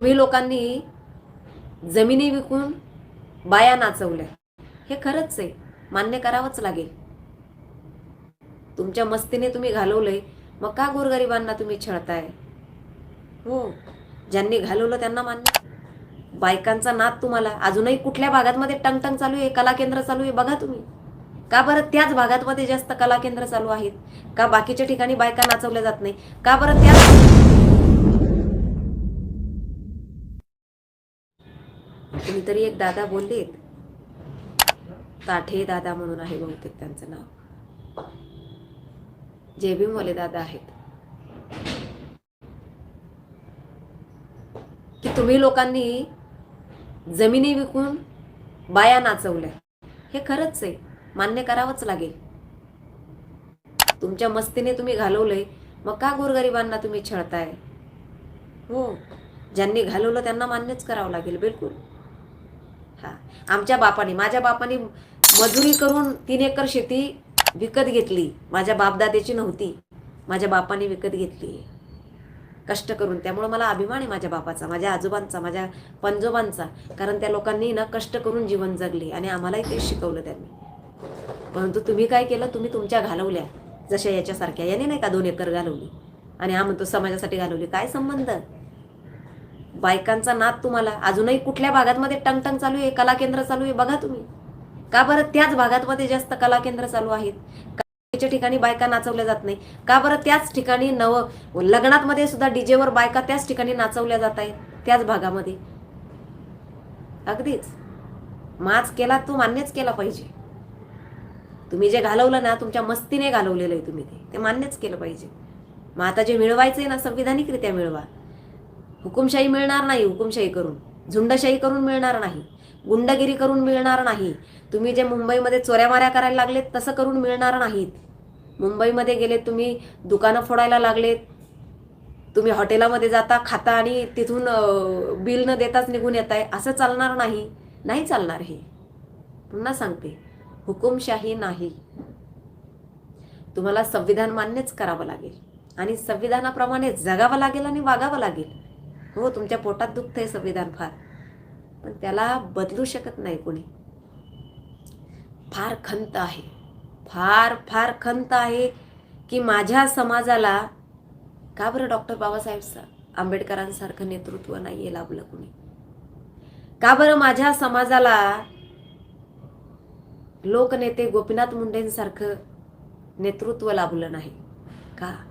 तुम्ही लोकांनी जमिनी विकून बाया नाचवल्या. हे खरंच आहे. मान्य करावंच लागेल. तुमच्या मस्तीने तुम्ही घालवलंय. मग का गोरगरिबांना तुम्ही छळताय? हो ज्यांनी घालवलं त्यांना मान्य. बायकांचा नाद तुम्हाला. अजूनही कुठल्या भागातमध्ये टंगटंग चालू आहे? कला केंद्र चालू आहे? बघा तुम्ही. का बरं त्याच भागातमध्ये जास्त कला केंद्र चालू आहेत? का बाकीच्या ठिकाणी बायका नाचवल्या जात नाही? का बरं त्याच कुणीतरी एक दादा बोललेत. ताठे दादा म्हणून आहे बहुतेक त्यांचं नाव. जे भीमवाले दादा आहेत. की तुम्ही लोकांनी जमिनी विकून बाया नाचवल्या. हे खरंच आहे. मान्य करावंच लागेल. तुमच्या मस्तीने तुम्ही घालवलंय. मग का गोरगरिबांना तुम्ही छळताय? हो. ज्यांनी घालवलं त्यांना मान्यच करावं लागेल बिलकुल. हां. आमच्या बापाने माझ्या बापाने मजुरी करून तीन एकर शेती विकत घेतली. माझ्या बापदादेची नव्हती. माझ्या बापाने विकत घेतली. कष्ट करून. त्यामुळं मला अभिमान आहे माझ्या बापाचा माझ्या आजोबांचा माझ्या पंजोबांचा. कारण त्या लोकांनी ना कष्ट करून जीवन जगले आणि आम्हालाही ते शिकवलं त्यांनी. परंतु तुम्ही काय केलं? तुम्ही तुमच्या घालवल्या. जशा याच्यासारख्या. याने नाही का दोन एकर घालवली? आणि हा म्हणतो समाजासाठी घालवली. काय संबंध? बायकांचा नाद तुम्हाला? अजूनही कुठल्या भागातमध्ये टंगटंग चालू आहे? कला केंद्र चालू आहे? बघा तुम्ही. का बरं त्याच भागातमध्ये जास्त कला केंद्र चालू आहेत? ठिकाणी बायका नाचवल्या जात नाही? का बरं त्याच ठिकाणी नव लग्नात सुद्धा डीजेवर बायका त्याच ठिकाणी नाचवल्या जात आहेत? त्याच भागामध्ये. अगदीच. माच केला तो मान्यच केला पाहिजे. तुम्ही जे घालवलं ना तुमच्या मस्तीने घालवलेलं आहे तुम्ही ते. ते मान्यच केलं पाहिजे. मग आता जे मिळवायचं आहे ना संविधानिकरित्या मिळवा. हुकुमशाही मिळणार नाही हुकुमशाही करून. झुंडशाही करून मिळणार नाही. गुंडगिरी करून मिळणार नाही. तुम्ही जे मुंबईमध्ये चोऱ्या माऱ्या करायला लागलेत तसं करून मिळणार नाहीत. मुंबईमध्ये गेले तुम्ही दुकानं फोडायला लागलेत. तुम्ही हॉटेलामध्ये जाता खाता आणि तिथून बिल न देताच निघून येत आहे असं चालणार नाही. नाही चालणार हे. पुन्हा सांगते. हुकुमशाही नाही. तुम्हाला संविधान मान्यच करावं लागेल. आणि संविधानाप्रमाणे जगावं लागेल आणि वागावं लागेल. हो तुमच्या पोटात दुखतंय संविधान फार. पण त्याला बदलू शकत नाही कोणी. फार खंत आहे. फार फार खंत आहे की माझ्या समाजाला का बरं डॉक्टर बाबासाहेब आंबेडकरांसारखं नेतृत्व नाहीये लाभलं कुणी? का बरं माझ्या समाजाला लोकनेते गोपीनाथ मुंडेंसारखं नेतृत्व लाभलं नाही? का?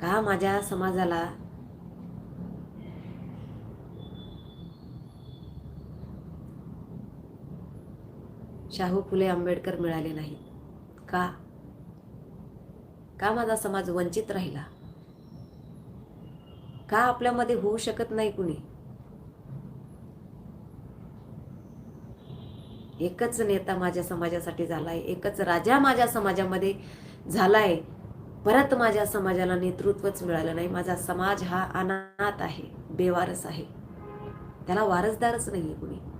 का माझ्या समाजाला शाहू फुले आंबेडकर मिळाले नाहीत. का? का माझा समाज वंचित राहिला? का आपल्यामध्ये होऊ शकत नाही कुणी? एकच नेता माझ्या समाजासाठी झालाय एकच राजा माझ्या समाजामध्ये झालाय. परत माझ्या समाजाला नेतृत्वच मिळालं नाही. माझा समाज हा अनाथ आहे बेवारस आहे. त्याला वारसदारच नाहीये कुणी.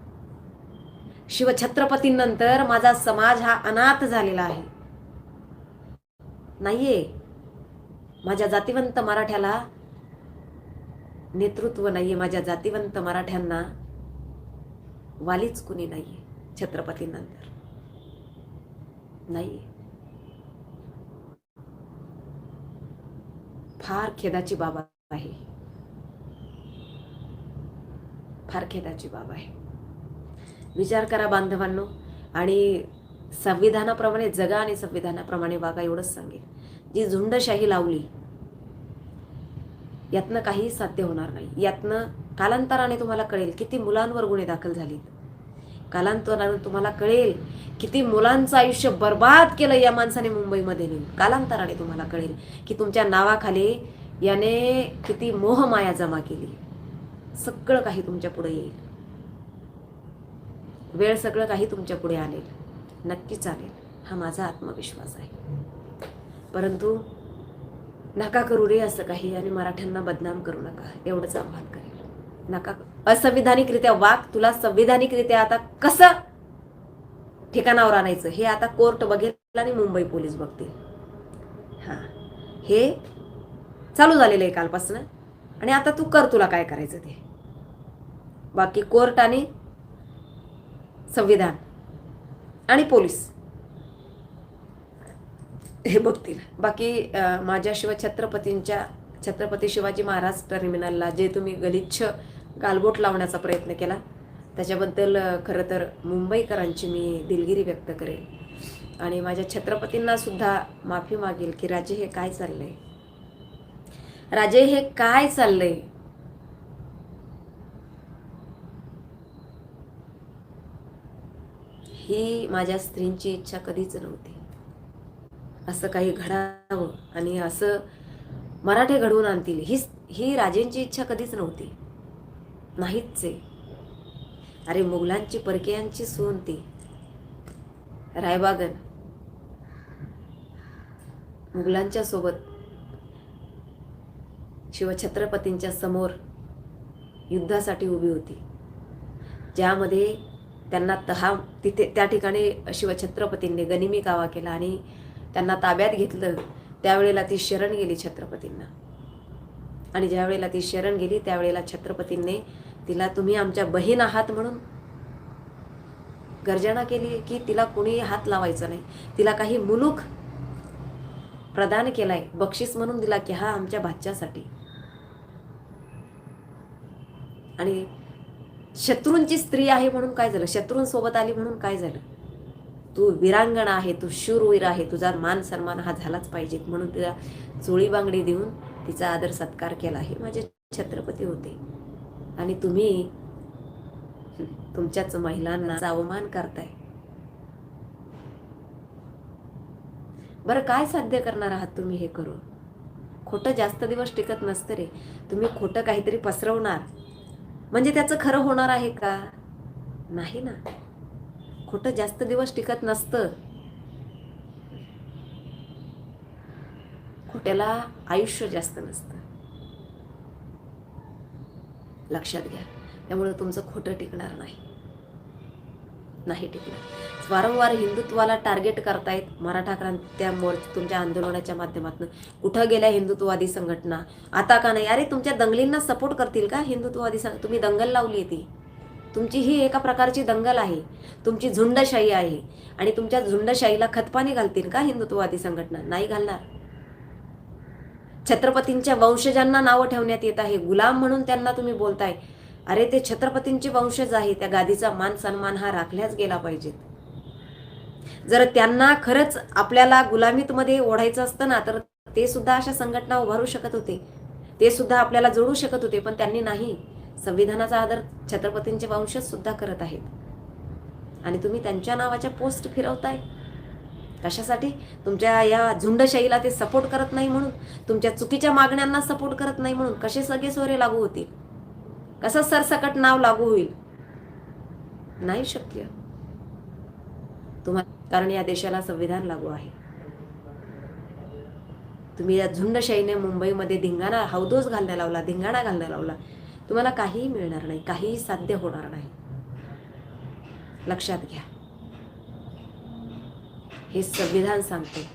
शिवछत्रपतींनंतर माझा समाज हा अनाथ झालेला आहे. नाहीये. माझ्या जातिवंत मराठ्याला नेतृत्व नाहीये. माझ्या जातिवंत मराठ्यांना वालीच कुणी नाहीये छत्रपतींनंतर. नाहीये. फार खेदाची बाब आहे. फार खेदाची बाब आहे. विचार करा बांधवांनो. आणि संविधानाप्रमाणे जगा आणि संविधानाप्रमाणे वागा एवढंच सांगेल जी झुंडशाही लावली यातनं काही साध्य होणार नाही. यातनं कालांतराने तुम्हाला कळेल किती मुलांवर गुन्हे दाखल झालेत. कालांतराने तुम्हाला कळेल किती मुलांचं आयुष्य बर्बाद केलं या माणसाने मुंबईमध्ये नेऊन. कालांतराने तुम्हाला कळेल की तुमच्या नावाखाली याने किती मोहमाया जमा केली. सगळं काही तुमच्यापुढे येईल. वेळ सगळं काही तुमच्यापुढे आणेल. नक्की चालेल. हा माझा आत्मविश्वास आहे. परंतु नका करू रे असं काही आणि मराठ्यांना बदनाम करू नका. एवढंच आव्हान करेल. नका असंविधानिकरित्या वाघ तुला संविधानिकरित्या आता कसं ठिकाणावर आणायचं? हे आता कोर्ट बघेल आणि मुंबई पोलीस बघतील. हां. हे चालू झालेलं आहे कालपासून. आणि आता तू कर तुला काय करायचं ते. बाकी कोर्ट आणि संविधान आणि पोलीस. हे बघतील. बाकी माझ्याशिवाय छत्रपतींच्या छत्रपती शिवाजी महाराज टर्मिनलला जे तुम्ही गलिच्छ गालबोट लावण्याचा प्रयत्न केला त्याच्याबद्दल खरं तर मुंबईकरांची मी दिलगिरी व्यक्त करेल आणि माझ्या छत्रपतींना सुद्धा माफी मागेल की राजे हे काय चाललंय? राजे हे काय चाललंय? ही माझ्या स्त्रींची इच्छा कधीच नव्हती. असं काही घडावं आणि असं मराठे घडवून आणतील ही ही राजेंची इच्छा कधीच नव्हती. नाहीच आहे. अरे मुघलांची परकीयांची सून ती. रायबागन. मुघलांच्या सोबत शिवछत्रपतींच्या समोर युद्धासाठी उभी होती. ज्यामध्ये त्यांना तहा तिथे त्या ठिकाणी शिवछत्रपतींनी गनिमी कावा केला आणि त्यांना ताब्यात घेतलं. त्यावेळेला ती शरण गेली छत्रपतींना. आणि ज्यावेळेला ती शरण गेली त्यावेळेला छत्रपतींनी तिला तुम्ही आमच्या बहीण आहात म्हणून गर्जना केली की तिला कुणी हात लावायचा नाही. तिला काही मुलूक प्रदान केलाय बक्षीस म्हणून दिला की हा आमच्या भाच्यासाठी. आणि शत्रूंची स्त्री आहे म्हणून काय झालं? शत्रूंसोबत आली म्हणून काय झालं? तू वीरांगणा आहे तू शूरवीर आहे तुझा मान सन्मान हा झालाच पाहिजे म्हणून तिला चोळी बांगडी देऊन तिचा आदर सत्कार केला. हे माझे छत्रपती होते. आणि तुम्ही तुमच्याच महिलांना अवमान करताय. बरं काय साध्य करणार आहात तुम्ही हे करून? खोटं जास्त दिवस टिकत नसतं रे. तुम्ही खोटं काहीतरी पसरवणार. म्हणजे त्याचं खरं होणार आहे का? नाही ना. खोटं जास्त दिवस टिकत नसतं. खोट्याला आयुष्य जास्त नसतं. लक्षात घ्या. त्यामुळे तुमचं खोटं टिकणार नाही. नाही टिकणार. वारंवार हिंदुत्वाला टार्गेट करतायत मराठा क्रांत्या मोर्च तुमच्या आंदोलनाच्या माध्यमातून. कुठं गेल्या हिंदुत्ववादी संघटना? आता का नाही? अरे तुमच्या दंगलींना सपोर्ट करतील का हिंदुत्ववादी संघ? तुम्ही दंगल लावली ती. तुमची ही एका प्रकारची दंगल आहे. तुमची झुंडशाही आहे. आणि तुमच्या झुंडशाहीला खतपाणी घालतील का हिंदुत्ववादी संघटना? नाही घालणार. छत्रपतींच्या वंशजांना नावं ठेवण्यात येत आहे. गुलाम म्हणून त्यांना तुम्ही बोलताय. अरे ते छत्रपतींचे वंशज आहे त्या गादीचा मान सन्मान हा राखल्याच गेला पाहिजेत. जर त्यांना खरंच आपल्याला गुलामीत मध्ये ओढायचं असतं ना तर ते सुद्धा अशा संघटना उभारू शकत होते. ते सुद्धा आपल्याला जोडू शकत होते पण त्यांनी नाही. संविधानाचा आदर छत्रपतींचे वंशज सुद्धा करत आहेत. आणि तुम्ही त्यांच्या नावाच्या पोस्ट फिरवताय? कशासाठी? तुमच्या या झुंडशाहीला ते सपोर्ट करत नाही म्हणून? तुमच्या चुकीच्या मागण्यांना सपोर्ट करत नाही म्हणून? कसे सगळे सोरे लागू होतील? कसं सरसकट नाव लागू होईल? नाही शक्य. तुम्हाला कारण या देशाला संविधान लागू आहे. तुम्ही या झुंडशाहीने मुंबईमध्ये धिंगाणा हौदोस घालण्या लावला धिंगाणा घालण्या लावला. तुम्हाला काहीही मिळणार नाही. काहीही साध्य होणार नाही. लक्षात घ्या. हे संविधान सांगते.